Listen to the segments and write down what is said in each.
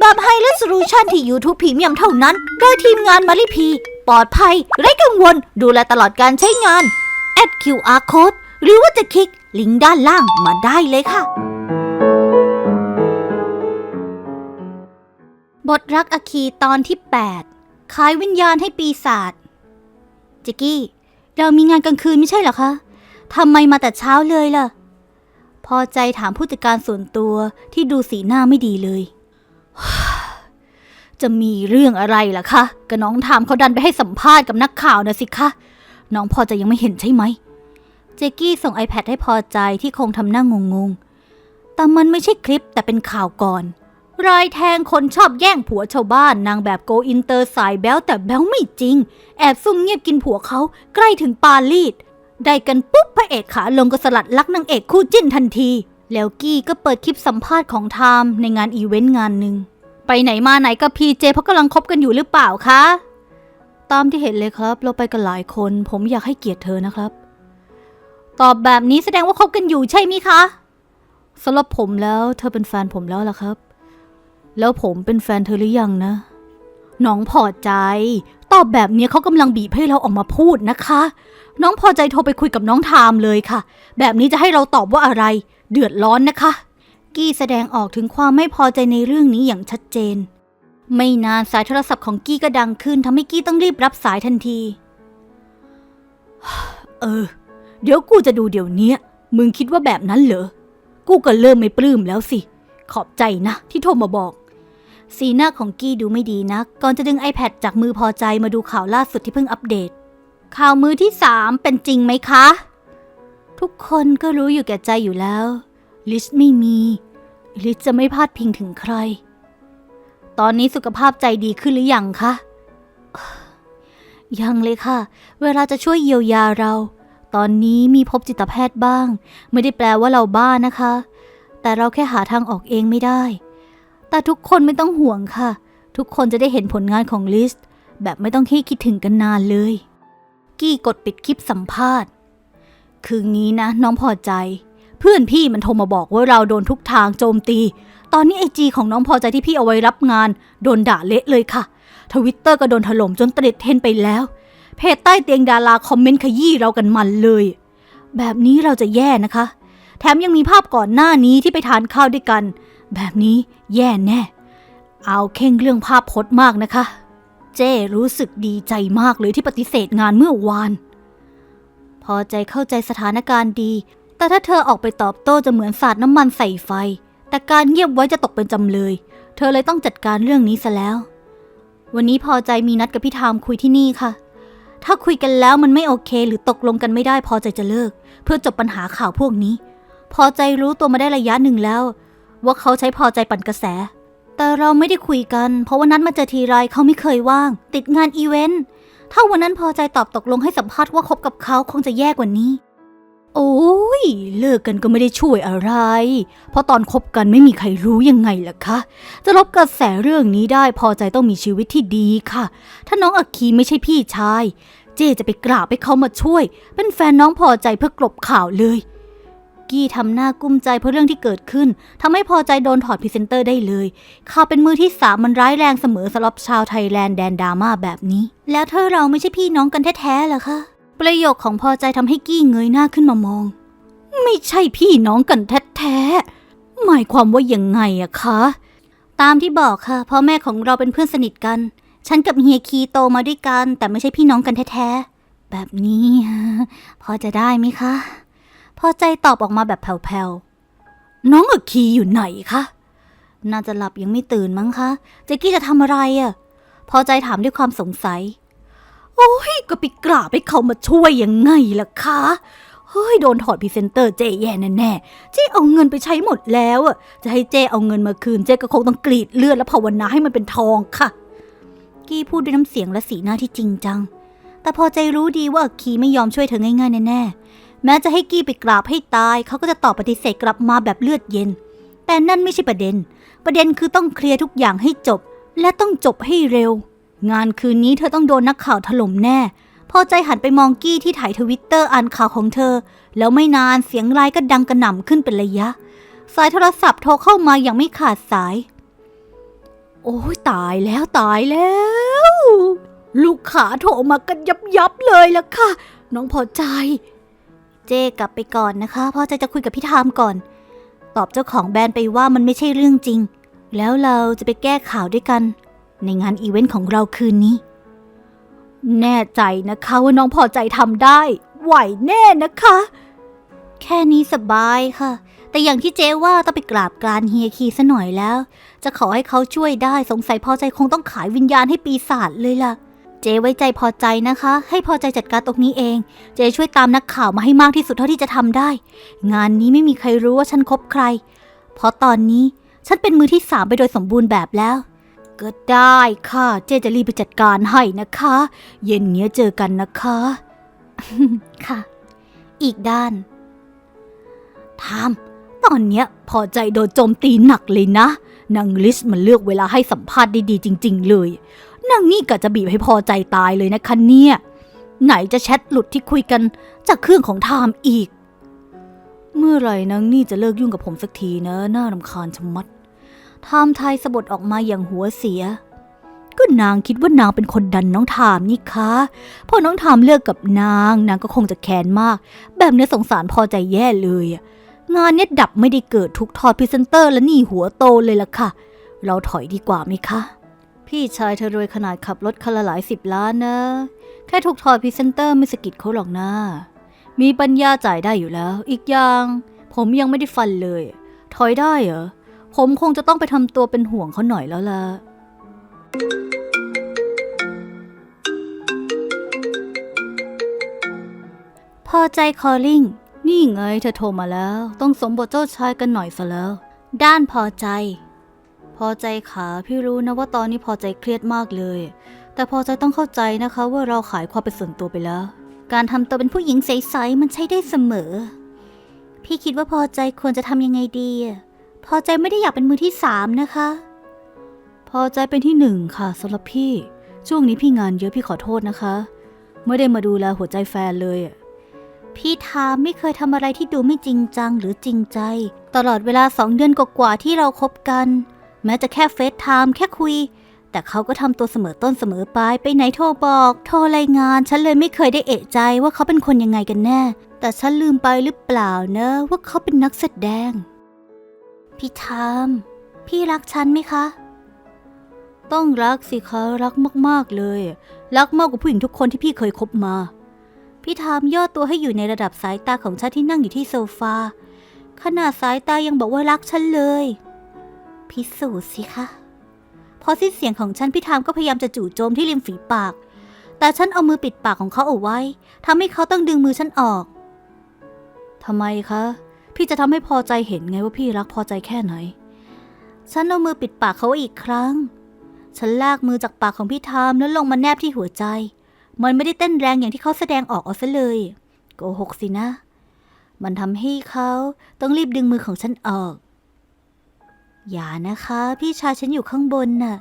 แบบ High Resolution ที่ YouTube Premium เท่านั้น โดยทีมงานมาริพี ปลอดภัย ไร้กังวล ดูแลตลอดการใช้งาน แอด QR Code หรือว่าจะคลิก ลิงก์ด้านล่างมาได้เลยค่ะ บทรักอคีตอนที่ 8 ขายวิญญาณให้ปีศาจจิกกี้ เรามีงานกลางคืนไม่ใช่เหรอคะทำไมมาแต่เช้าเลยล่ะ พอใจถามผู้จัดการส่วนตัวที่ดูสีหน้าไม่ดีเลย จะมีเรื่องอะไรล่ะคะก็น้องถามเขาดันไปให้สัมภาษณ์กับนักข่าวนะสิคะ น้องพอใจยังไม่เห็นใช่ไหม เจกี้ส่ง iPad ให้พอใจที่คงทำหน้างงๆ แต่มันไม่ใช่คลิปแต่เป็นข่าวก่อน รายแทงคนชอบแย่งผัวชาวบ้านนางแบบโกอินเตอร์สายแบ้วแต่แบ้วไม่จริง แอบซุ่มเงียบกินผัวเขาใกล้ถึงปารีสได้กันปุ๊บพระเอกขาลงก็สลัดลักนางเอกคู่จิ้นทันที แล้วกี้ก็เปิดคลิปสัมภาษณ์ของไทม์ในงานอีเวนต์งานหนึ่ง ไปไหนมาไหนกับพีเจเพราะกำลังคบกันอยู่หรือเปล่าคะ ตามที่เห็นเลยครับ เราไปกันหลายคน ผมอยากให้เกียรติเธอนะครับ ตอบแบบนี้แสดงว่าคบกันอยู่ใช่ไหมคะสำหรับผมแล้วเธอเป็นแฟนผมแล้วล่ะครับ แล้วผมเป็นแฟนเธอหรือยังนะ น้องพอใจ ตอบแบบนี้เขากำลังบีบให้เราออกมาพูดนะคะ น้องพอใจโทรไปคุยกับน้องไทม์เลยค่ะ แบบนี้จะให้เราตอบว่าอะไร เดือดร้อนนะคะ กี้แสดงออกถึงความไม่พอใจในเรื่องนี้อย่างชัดเจน ไม่นานสายโทรศัพท์ของกี้ก็ดังขึ้นทำให้กี้ต้องรีบรับสายทันที เออ เดี๋ยวกูจะดูเดี๋ยวนี้มึงคิดว่าแบบนั้นเหรอ กูก็เริ่มไม่ปลื้มแล้วสิ ขอบใจนะที่โทรมาบอก สีหน้าของกี้ดูไม่ดีนัก ก่อนจะดึง iPad จากมือพอใจมาดูข่าวล่าสุดที่เพิ่งอัปเดต ข่าวมือที่สามเป็นจริงไหมคะ ทุกคนก็รู้อยู่แก่ใจอยู่แล้ว ลิสไม่มี ลิสจะไม่พลาดพิงถึงใคร ตอนนี้สุขภาพใจดีขึ้นหรือยังคะยังเลยค่ะ เวลาจะช่วยเยียวยาเรา ตอนนี้มีพบจิตแพทย์บ้าง ไม่ได้แปลว่าเราบ้านะคะ แต่เราแค่หาทางออกเองไม่ได้ แต่ทุกคนไม่ต้องห่วงค่ะ ทุกคนจะได้เห็นผลงานของลิสแบบไม่ต้องให้คิดถึงกันนานเลย กี้กดปิดคลิปสัมภาษณ์ คืองี้นะ น้องพอใจ เพื่อนพี่มันโทรมาบอกว่าเราโดนทุกทางโจมตี ตอนนี้ไอจีของน้องพอใจที่พี่เอาไว้รับงาน โดนด่าเละเลยค่ะทวิตเตอร์ก็โดนถล่มจนติดเทนไปแล้ว เพจใต้เตียงดาราคอมเมนต์ขยี้เรากันมันเลย แบบนี้เราจะแย่นะคะ แถมยังมีภาพก่อนหน้านี้ที่ไปทานข้าวด้วยกัน แบบนี้แย่แน่ เอาเข่งเรื่องภาพพจน์มากนะคะ เจ้รู้สึกดีใจมากเลยที่ปฏิเสธงานเมื่อวาน พอใจเข้าใจสถานการณ์ดี แต่ถ้าเธอออกไปตอบโต้จะเหมือนสาดน้ำมันใส่ไฟ แต่การเงียบไว้จะตกเป็นจำเลย เธอเลยต้องจัดการเรื่องนี้ซะแล้ว วันนี้พอใจมีนัดกับพี่ทามคุยที่นี่ค่ะ ถ้าคุยกันแล้วมันไม่โอเค หรือตกลงกันไม่ได้พอใจจะเลิก เพื่อจบปัญหาข่าวพวกนี้ พอใจรู้ตัวมาได้ระยะหนึ่งแล้ว ว่าเขาใช้พอใจปั่นกระแส แต่เราไม่ได้คุยกัน เพราะวันนั้นมาเจอทีไรเขาไม่เคยว่าง ติดงานอีเวนต์ ถ้าวันนั้นพอใจตอบตกลงให้สัมภาษณ์ว่าคบกับเขาคงจะแย่กว่านี้ โอ้ย เลิกกันก็ไม่ได้ช่วยอะไร เพราะตอนคบกันไม่มีใครรู้ยังไงล่ะคะ จะลบกระแสเรื่องนี้ได้พอใจต้องมีชีวิตที่ดีค่ะ ถ้าน้องอักคีไม่ใช่พี่ชาย เจจะไปกราบให้เขามาช่วย เป็นแฟนน้องพอใจเพื่อกลบข่าวเลย กี้ทำหน้ากุ้มใจเพราะเรื่องที่เกิดขึ้นทำให้พอใจโดนถอดพรีเซนเตอร์ได้เลยข่าวเป็นมือที่สามมันร้ายแรงเสมอสำหรับชาวไทยแลนด์แดนดราม่าแบบนี้ แล้วเธอเราไม่ใช่พี่น้องกันแท้ๆเหรอคะประโยคของพอใจทำให้กี้เงยหน้าขึ้นมามอง ไม่ใช่พี่น้องกันแท้ๆหมายความว่ายังไงอะคะตามที่บอกค่ะพ่อแม่ของเราเป็นเพื่อนสนิทกัน ฉันกับเฮียคีโตมาด้วยกัน แต่ไม่ใช่พี่น้องกันแท้ๆแบบนี้ พอจะได้ไหมคะ อใจตอบออกมาแบบแผ่วๆ น้องอักคีอยู่ไหนคะ น่าจะหลับยังไม่ตื่นมั้งคะ เจกกี้จะทำอะไรอะ่ะ พอใจถามด้วยความสงสัย โอ้ย ก็ไปกราบให้เขามาช่วยยังไงล่ะคะ เฮ้ย โดนถอดพรีเซนเตอร์เจแย่แน่ๆ เจเอาเงินไปใช้หมดแล้วอะจะให้เจ๊เอาเงินมาคืน เจ๊ก็คงต้องกรีดเลือดและภาวนาให้มันเป็นทองค่ะ กี้พูดด้วยน้ำเสียงและสีหน้าที่จริงจัง แต่พอใจรู้ดีว่าอัคคีไม่ยอมช่วยเธอง่ายๆแน่ๆ แม้จะให้กี้ไปกราบให้ตาย เขาก็จะตอบปฏิเสธกลับมาแบบเลือดเย็น แต่นั่นไม่ใช่ประเด็น ประเด็นคือต้องเคลียร์ทุกอย่างให้จบ และต้องจบให้เร็ว งานคืนนี้เธอต้องโดนนักข่าวถล่มแน่ พอใจหันไปมองกี้ที่ถ่ายทวิตเตอร์อ่านข่าวของเธอ แล้วไม่นานเสียงไลน์ก็ดังกระหน่ำขึ้นเป็นระยะ สายโทรศัพท์โทรเข้ามาอย่างไม่ขาดสาย โอ้ยตายแล้วตายแล้ว ลูกขาโทรมากันยับยับเลยล่ะค่ะ น้องพอใจ เจกลับไปก่อนนะคะ พ่อใจจะคุยกับพี่ทามก่อน ตอบเจ้าของแบรนด์ไปว่ามันไม่ใช่เรื่องจริง แล้วเราจะไปแก้ข่าวด้วยกัน ในงานอีเวนต์ของเราคืนนี้ แน่ใจนะคะว่าน้องพอใจทำได้ ไหวแน่นะคะ แค่นี้สบายค่ะ แต่อย่างที่เจ๊ว่าต้องไปกราบกรานเฮียคีซะหน่อยแล้ว จะขอให้เขาช่วยได้สงสัยพอใจคงต้องขายวิญญาณให้ปีศาจเลยล่ะ เจ๊ไว้ใจพอใจนะคะ ให้พอใจจัดการตรงนี้เอง เจ๊ช่วยตามนักข่าวมาให้มากที่สุดเท่าที่จะทำได้ งานนี้ไม่มีใครรู้ว่าฉันคบใคร เพราะตอนนี้ฉันเป็นมือที่สามไปโดยสมบูรณ์แบบแล้ว ก็ได้ค่ะ เจ๊จะรีบไปจัดการให้นะคะ เย็นเนี้ยเจอกันนะคะ ค่ะ อีกด้านทามตอนเนี้ยพอใจโดนโจมตีหนักเลยนะนางลิสมันเลือกเวลาให้สัมภาษณ์ได้ดีจริง ๆ เลย นางนี่ก็จะบีบให้พอใจตายเลยนะคะเนี่ย ไหนจะแชทหลุดที่คุยกันจากเครื่องของไทม์อีก เมื่อไหร่นางนี่จะเลิกยุ่งกับผมสักทีนะน่ารำคาญชะมัดไทม์ไทยสะบดออกมาอย่างหัวเสีย ก็นางคิดว่านางเป็นคนดันน้องทามนี่คะพอน้องทามเลิกกับนาง นางก็คงจะแค้นมาก แบบเนี้ยสงสารพอใจแย่เลยอะงานเนี้ยดับไม่ได้เกิดทุกทอดพรีเซนเตอร์และหนี่หัวโตเลยล่ะค่ะ เราถอยดีกว่าไหมคะ พี่ชายเธอรวยขนาดขับรถคันละหลายสิบล้านนะ แค่ถูกถอดพรีเซนเตอร์ไม่สกิดเขาหรอกนะ มีปัญญาจ่ายได้อยู่แล้ว อีกอย่าง ผมยังไม่ได้ฟันเลย ถอยได้เหรอ ผมคงจะต้องไปทำตัวเป็นห่วงเขาหน่อยแล้วล่ะพอใจคอลลิงนี่ไงเธอโทรมาแล้ว ต้องสมบทเจ้าชายกันหน่อยซะแล้ว ด้านพอใจ พอใจขาพี่รู้นะว่าตอนนี้พอใจเครียดมากเลย แต่พอใจต้องเข้าใจนะคะว่าเราขายความเป็นส่วนตัวไปแล้ว การทำตัวเป็นผู้หญิงใสๆมันใช้ได้เสมอ พี่คิดว่าพอใจควรจะทำยังไงดี พอใจไม่ได้อยากเป็นมือที่สามนะคะ พอใจเป็นที่หนึ่งค่ะสำหรับพี่ ช่วงนี้พี่งานเยอะพี่ขอโทษนะคะ ไม่ได้มาดูแลหัวใจแฟนเลยพี่ทามไม่เคยทำอะไรที่ดูไม่จริงจังหรือจริงใจ ตลอดเวลาสองเดือนกว่าๆที่เราคบกัน แม้จะแค่เฟซไทม์แค่คุย แต่เขาก็ทำตัวเสมอต้นเสมอปลายไปไหนโทรบอก โทรรายงาน ฉันเลยไม่เคยได้เอะใจว่าเขาเป็นคนยังไงกันแน่ แต่ฉันลืมไปหรือเปล่าเนอะว่าเขาเป็นนักแสดง พี่ทามพี่รักฉันไหมคะ ต้องรักสิคะรักมากๆเลย รักมากกว่าผู้หญิงทุกคนที่พี่เคยคบมา พี่ทามย่อตัวให้อยู่ในระดับสายตาของฉันที่นั่งอยู่ที่โซฟาขนาดสายตายังบอกว่ารักฉันเลย พิสูจน์สิคะพอสิ้นเสียงของฉันพี่ทามก็พยายามจะจู่โจมที่ริมฝีปาก แต่ฉันเอามือปิดปากของเขาเอาไว้ทำให้เขาต้องดึงมือฉันออกทำไมคะ พี่จะทำให้พอใจเห็นไงว่าพี่รักพอใจแค่ไหน ฉันเอามือปิดปากเขาอีกครั้ง ฉันลากมือจากปากของพี่ทามแล้วลงมาแนบที่หัวใจ มันไม่ได้เต้นแรงอย่างที่เขาแสดงออกเอาซะเลยโกหกสินะ มันทำให้เขาต้องรีบดึงมือของฉันออก อย่านะคะ พี่ชายฉันอยู่ข้างบนน่ะ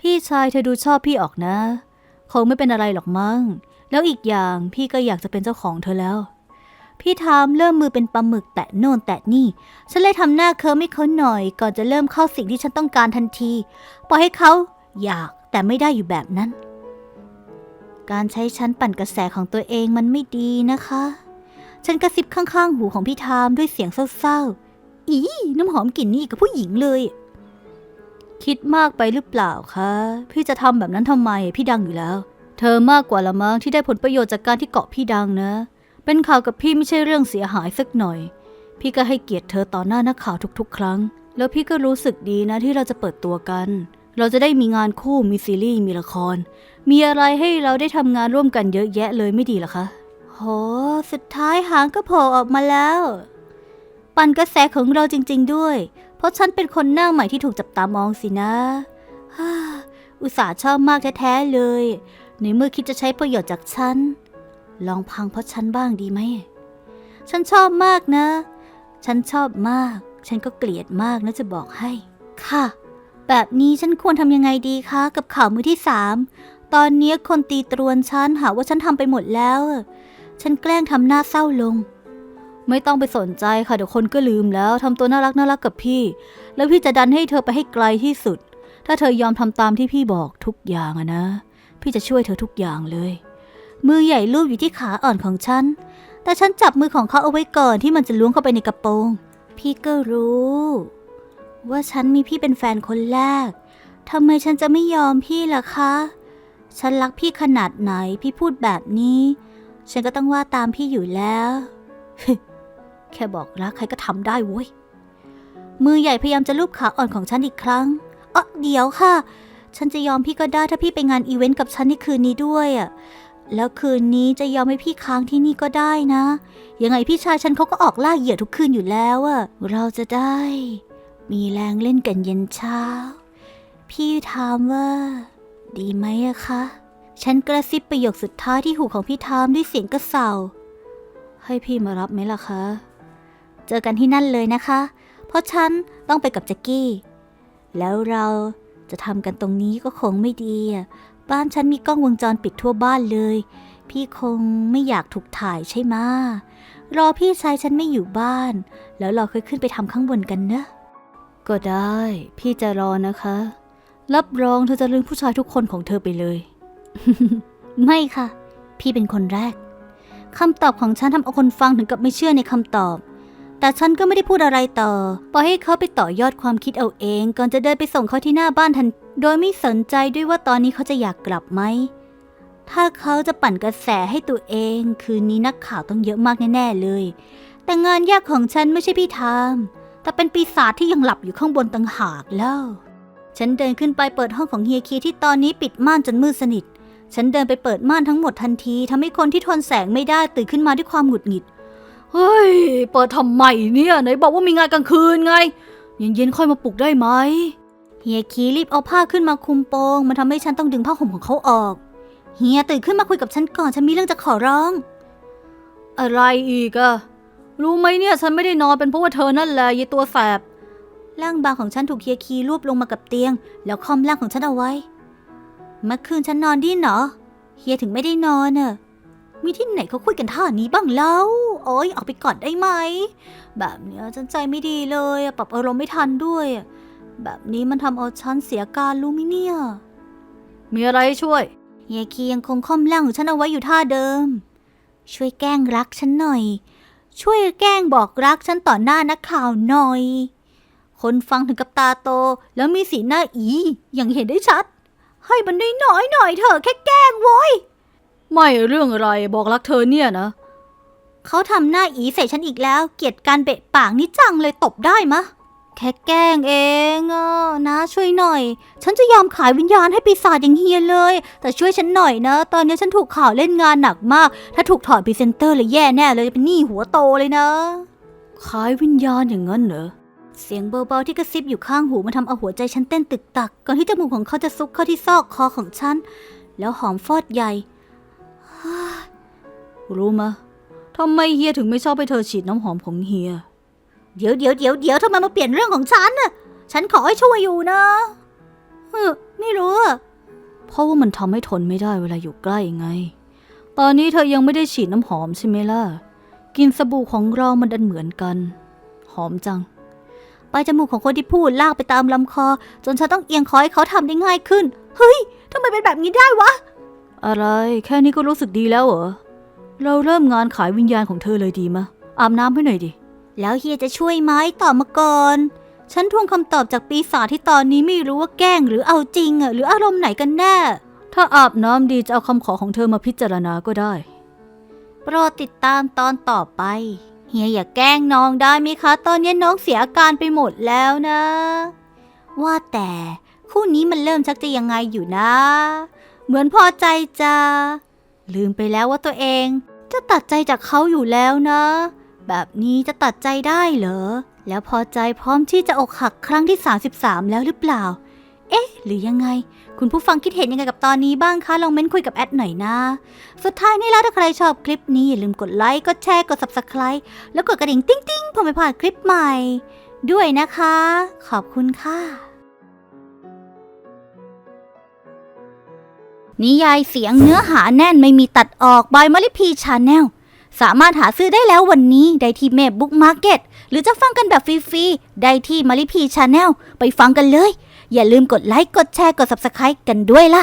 พี่ชายเธอดูชอบพี่ออกนะ คงไม่เป็นอะไรหรอกมั้ง แล้วอีกอย่างพี่ก็อยากจะเป็นเจ้าของเธอแล้ว พี่ทามเริ่มมือเป็นปลาหมึกแตะโน่นแตะนี่ ฉันเลยทำหน้าเคิร์มให้เขาหน่อย ก่อนจะเริ่มเข้าสิ่งที่ฉันต้องการทันที ปล่อยให้เขาอยากแต่ไม่ได้อยู่แบบนั้น การใช้ชั้นปั่นกระแสของตัวเองมันไม่ดีนะคะ ฉันกระซิบข้างๆ หูของพี่ทามด้วยเสียงเศร้าๆ อีน้ำหอมกลิ่นนี่กับผู้หญิงเลย คิดมากไปหรือเปล่าคะ พี่จะทำแบบนั้นทำไม พี่ดังอยู่แล้ว เธอมากกว่าละมั้งที่ได้ผลประโยชน์จากการที่เกาะพี่ดังนะ เป็นข่าวกับพี่ไม่ใช่เรื่องเสียหายสักหน่อย พี่ก็ให้เกียรติเธอต่อหน้านักข่าวทุก ๆ ครั้ง แล้วพี่ก็รู้สึกดีนะที่เราจะเปิดตัวกัน เราจะได้มีงานคู่มีซีรีส์มีละคร มีอะไรให้เราได้ทำงานร่วมกันเยอะแยะเลยไม่ดีหรอคะโห สุดท้ายหางก็โผล่ออกมาแล้ว ปั่นกระแสของเราจริง ๆ ด้วย เพราะฉันเป็นคนหน้าใหม่ที่ถูกจับตามองสินะฮ่าอุตส่าห์ชอบมากแท้ๆเลย ในเมื่อคิดจะใช้ประโยชน์จากฉัน ลองพังเพราะฉันบ้างดีไหม ฉันชอบมากนะ ฉันชอบมาก ฉันก็เกลียดมากนะจะบอกให้ ค่ะ แบบนี้ฉันควรทำยังไงดีคะ กับข่าวมือที่สาม ตอนนี้คนตีตรวนฉันหาว่าฉันทำไปหมดแล้ว ฉันแกล้งทำหน้าเศร้าลง ไม่ต้องไปสนใจค่ะเดี๋ยวคนก็ลืมแล้วทำตัวน่ารักน่ารักกับพี่ แล้วพี่จะดันให้เธอไปให้ไกลที่สุด ถ้าเธอยอมทำตามที่พี่บอกทุกอย่างอะนะ พี่จะช่วยเธอทุกอย่างเลย มือใหญ่ลูบอยู่ที่ขาอ่อนของฉัน แต่ฉันจับมือของเขาเอาไว้ก่อนที่มันจะล้วงเข้าไปในกระโปรง พี่ก็รู้ ว่าฉันมีพี่เป็นแฟนคนแรกทำไมฉันจะไม่ยอมพี่ล่ะคะ ฉันรักพี่ขนาดไหนพี่พูดแบบนี้ ฉันก็ต้องว่าตามพี่อยู่แล้ว แค่บอกรักใครก็ทำได้เว้ย มือใหญ่พยายามจะลูบขาอ่อนของฉันอีกครั้งเออเดี๋ยวค่ะ ฉันจะยอมพี่ก็ได้ถ้าพี่ไปงานอีเวนต์กับฉันในคืนนี้ด้วยอะ แล้วคืนนี้จะยอมให้พี่ค้างที่นี่ก็ได้นะ ยังไงพี่ชายฉันเขาก็ออกล่าเหยื่อทุกคืนอยู่แล้วอะ เราจะได้ มีแรงเล่นกันเย็นเช้า พี่ถามว่า ดีไหมอะคะ ฉันกระซิบประโยคสุดท้ายที่หูของพี่ทามด้วยเสียงกระเซาให้พี่มารับไหมล่ะคะ เจอกันที่นั่นเลยนะคะ เพราะฉันต้องไปกับแจ็กกี้ แล้วเราจะทำกันตรงนี้ก็คงไม่ดีอะบ้านฉันมีกล้องวงจรปิดทั่วบ้านเลย พี่คงไม่อยากถูกถ่ายใช่ไหมะรอพี่ชายฉันไม่อยู่บ้าน แล้วเราค่อยขึ้นไปทำข้างบนกันเนอะก็ได้ พี่จะรอนะคะ รับรองเธอจะลืมผู้ชายทุกคนของเธอไปเลย ไม่ค่ะ พี่เป็นคนแรกคำตอบของฉันทำเอาคนฟังถึงกับไม่เชื่อในคำตอบ แต่ฉันก็ไม่ได้พูดอะไรต่อ ปล่อยให้เขาไปต่อยอดความคิดเอาเอง ก่อนจะเดินไปส่งเขาที่หน้าบ้านทัน โดยไม่สนใจด้วยว่าตอนนี้เขาจะอยากกลับไหม ถ้าเขาจะปั่นกระแสให้ตัวเอง คืนนี้นักข่าวต้องเยอะมากแน่ๆเลย แต่งานยากของฉันไม่ใช่พี่ทาม แต่เป็นปีศาจที่ยังหลับอยู่ข้างบนต่างหากแล้ว ฉันเดินขึ้นไปเปิดห้องของเฮียคีที่ตอนนี้ปิดม่านจนมืดสนิท ฉันเดินไปเปิดม่านทั้งหมดทันทีทำให้คนที่ทนแสงไม่ได้ตื่นขึ้นมาด้วยความหงุดหงิด เฮ้ย เปิดทำไมเนี่ยไหนบอกว่ามีงานกลางคืนไง เย็นๆค่อยมาปลุกได้ไหมเฮียคีรีบเอาผ้าขึ้นมาคลุมโปงมันทำให้ฉันต้องดึงผ้าห่มของเขาออกเฮียตื่นขึ้นมาคุยกับฉันก่อนฉันมีเรื่องจะขอร้อง อะไรอีกอะรู้ไหมเนี่ยฉันไม่ได้นอนเป็นเพราะว่าเธอนั่นแหละยายตัวแสบร่างบางของฉันถูกเฮียคีรูปลงมากับเตียง แล้วค่อมร่างของฉันเอาไว้เมื่อคืนฉันนอนดิ้นเหรอเฮียถึงไม่ได้นอนน่ะ มีที่ไหนเขาคุยกันท่านี้บ้างเล่าโอ้ยออกไปก่อนได้ไหม แบบเนี้ยฉันใจไม่ดีเลยอะปรับอารมณ์ไม่ทันด้วยอะแบบนี้มันทำเอาฉันเสียการรู้ไหมเนี่ย มีอะไรช่วยเฮียคียังคงค่อมร่างของฉันเอาไว้อยู่ท่าเดิม ช่วยแกล้งรักฉันหน่อย ช่วยแกล้งบอกรักฉันต่อหน้านักข่าวหน่อย คนฟังถึงกับตาโต แล้วมีสีหน้าอีอย่างเห็นได้ชัด ให้มันได้น้อยๆหน่อยเถอะแค่แกล้งโว้ย ไม่เรื่องอะไรบอกรักเธอเนี่ยนะ เขาทำหน้าอีใส่ฉันอีกแล้ว เกลียดการเบะปากนี่จังเลยตบได้มะ แค่แกล้งเองอะนะช่วยหน่อย ฉันจะยอมขายวิญญาณให้ปีศาจอย่างเฮียเลย แต่ช่วยฉันหน่อยนะ ตอนนี้ฉันถูกข่าวเล่นงานหนักมาก ถ้าถูกถอดพรีเซนเตอร์เลยแย่แน่เลยจะเป็นหนี้หัวโตเลยนะ ขายวิญญาณอย่างนั้นเหรอเสียงเบาๆที่กระซิบอยู่ข้างหูมันทำเอาหัวใจฉันเต้นตึกตัก ก่อนที่จมูกของเขาจะซุกเข้าที่ซอกคอของฉัน แล้วหอมฟอดใหญ่ รู้มะทำไมเฮียถึงไม่ชอบให้เธอฉีดน้ำหอมของเฮีย เดี๋ยวเดี๋ยวเดี๋ยวเดี๋ยวทำไมมาเปลี่ยนเรื่องของฉันน่ะ ฉันขอให้ช่วยอยู่นะเออไม่รู้อะเพราะว่ามันทำให้ทนไม่ได้เวลาอยู่ใกล้ไง ตอนนี้เธอยังไม่ได้ฉีดน้ำหอมใช่ไหมล่ะ กินสบู่ของเรามันดันเหมือนกัน หอมจังปลายจมูกของคนที่พูดลากไปตามลำคอ จนฉันต้องเอียงคอให้เขาทำได้ง่ายขึ้น เฮ้ยทำไมเป็นแบบนี้ได้วะ อะไร แค่นี้ก็รู้สึกดีแล้วเหรอ เราเริ่มงานขายวิญญาณของเธอเลยดีมะ อาบน้ำให้หน่อยดิ แล้วเฮียจะช่วยไหมตอบมาก่อน ฉันทวงคำตอบจากปีศาจที่ตอนนี้ไม่รู้ว่าแกล้งหรือเอาจริงอะหรืออารมณ์ไหนกันแน่ ถ้าอาบน้ำดีจะเอาคำขอของเธอมาพิจารณาก็ได้ โปรดติดตามตอนต่อไป เฮียอย่าแกล้งน้องได้ไหมคะ ตอนนี้น้องเสียอาการไปหมดแล้วนะ ว่าแต่คู่นี้มันเริ่มชักจะยังไงอยู่นะ เหมือนพอใจจะลืมไปแล้วว่าตัวเอง จะตัดใจจากเขาอยู่แล้วนะ แบบนี้จะตัดใจได้เหรอ แล้วพอใจพร้อมที่จะอกหักครั้งที่ 33 แล้วหรือเปล่า เอ๊ะ หรือยังไง คุณผู้ฟังคิดเห็นยังไงกับตอนนี้บ้างคะ ลองเม้นคุยกับแอดหน่อยนะ สุดท้ายนี่แล้วถ้าใครชอบคลิปนี้อย่าลืมกดไลค์ กดแชร์ กด subscribe แล้วกดกระดิ่งติ้งติ้งๆเพื่อไม่พลาดคลิปใหม่ ด้วยนะคะ ขอบคุณค่ะ นิยายเสียงเนื้อหาแน่นไม่มีตัดออกบายมาริพีชาแนลสามารถหาซื้อได้แล้ววันนี้ได้ที่เมพบุ๊กมาร์เก็ตหรือจะฟังกันแบบฟรีๆ ได้ที่มาริพีชาแนลไปฟังกันเลย อย่าลืมกดไลค์ กดแชร์ กด subscribe กันด้วยล่ะ